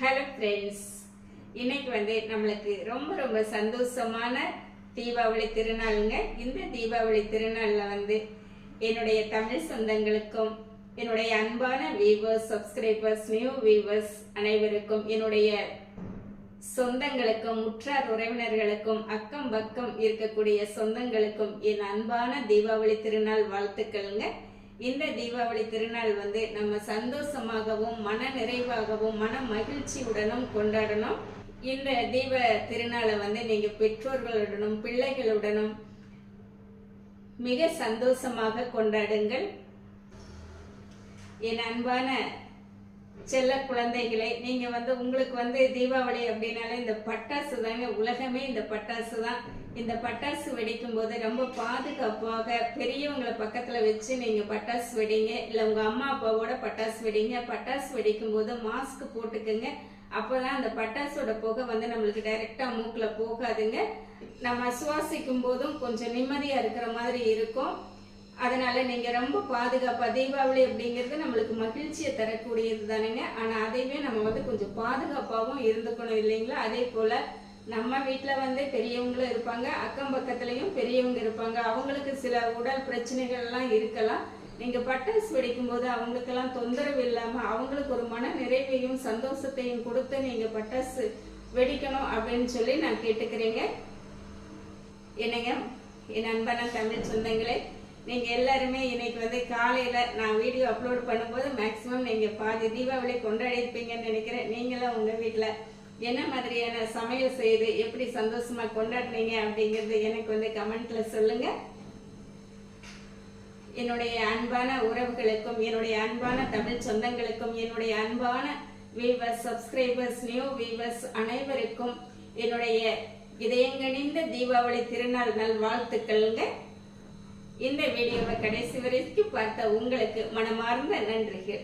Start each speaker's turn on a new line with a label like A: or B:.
A: Hello friends இன்னைக்கு வந்து நம்மளுக்கு ரொம்ப ரொம்ப சந்தோஷமான தீபாவளி திருநாளுங்க. இந்த தீபாவளி திருநாளில் வந்து என்னுடைய தமிழ் சொந்தங்களுக்கும் என்னுடைய அன்பான வீவர்ஸ் சப்ஸ்கிரைபர்ஸ் நியூ வீவர்ஸ் அனைவருக்கும் என்னுடைய சொந்தங்களுக்கும் உற்றார் உறவினர்களுக்கும் அக்கம் பக்கம் இருக்கக்கூடிய சொந்தங்களுக்கும் என் அன்பான தீபாவளி திருநாள் வாழ்த்துக்கள்ங்க. இந்த தீபாவளி திருநாள் வந்து நம்ம சந்தோஷமாகவும் மன நிறைவாகவும் மன மகிழ்ச்சியுடனும் கொண்டாடணும். இந்த தீப திருநாளை வந்து நீங்கள் பெற்றோர்களுடனும் பிள்ளைகளுடனும் மிக சந்தோஷமாக கொண்டாடுங்கள். என் அன்பான செல்ல குழந்தைகளே நீங்க வந்து உங்களுக்கு வந்து தீபாவளி அப்படின்னாலே இந்த பட்டாசு தாங்க. உலகமே இந்த பட்டாசு தான். இந்த பட்டாசு வெடிக்கும் போது ரொம்ப பாதுகாப்பாக பெரியவங்களை பக்கத்துல வச்சு நீங்க பட்டாசு வெடிங்க. இல்ல உங்க அம்மா அப்பாவோட பட்டாசு வெடிங்க. பட்டாசு வெடிக்கும் போது மாஸ்க் அப்போ தான் அந்த பட்டாசோட புகை வந்து நம்மளுக்கு டைரக்டா மூக்கில் போகாதுங்க. நம்ம சுவாசிக்கும் போதும் கொஞ்சம் நிம்மதியா இருக்கிற மாதிரி இருக்கும். அதனால நீங்க ரொம்ப பாதுகாப்பா தீபாவளி அப்படிங்கிறது நம்மளுக்கு மகிழ்ச்சியை தரக்கூடியது தானுங்க. ஆனா அதையுமே நம்ம வந்து கொஞ்சம் பாதுகாப்பாகவும் இருந்துக்கணும் இல்லைங்களா? அதே போல நம்ம வீட்டில் வந்து பெரியவங்களும் இருப்பாங்க அக்கம் பக்கத்துலயும் பெரியவங்க இருப்பாங்க. அவங்களுக்கு சில உடல் பிரச்சனைகள் எல்லாம் இருக்கலாம். நீங்க பட்டாசு வெடிக்கும் போது அவங்களுக்கெல்லாம் தொந்தரவு இல்லாம அவங்களுக்கு ஒரு மன நிறைவையும் சந்தோஷத்தையும் கொடுத்து நீங்க பட்டாசு வெடிக்கணும் அப்படின்னு சொல்லி நான் கேட்டுக்கிறேங்க. என்னங்க? என் அன்பான தமிழ் சொந்தங்களே நீங்கள் எல்லாருமே இன்னைக்கு வந்து காலையில் நான் வீடியோ அப்லோட் பண்ணும்போது மேக்ஸிமம் நீங்கள் பாதி தீபாவளி கொண்டாடி இருப்பீங்கன்னு நினைக்கிறேன். நீங்களும் உங்கள் வீட்டில் என்ன மாதிரியான சமையல் செய்து எப்படி சந்தோஷமாக கொண்டாடுறீங்க அப்படிங்கிறது எனக்கு வந்து கமெண்ட்டில் சொல்லுங்கள் என்னுடைய அன்பான உறவுகளுக்கும் என்னுடைய அன்பான தமிழ் சொந்தங்களுக்கும் என்னுடைய அன்பான வீவர்ஸ் சப்ஸ்கிரைபர்ஸ் நியூ வீவர்ஸ் அனைவருக்கும் என்னுடைய இதயங்கணிந்த தீபாவளி திருநாள் நல் வாழ்த்துக்கள்ங்க இந்த வீடியோவை கடைசி வரைக்கும் பார்த்த உங்களுக்கு மனமார்ந்த நன்றிகள்.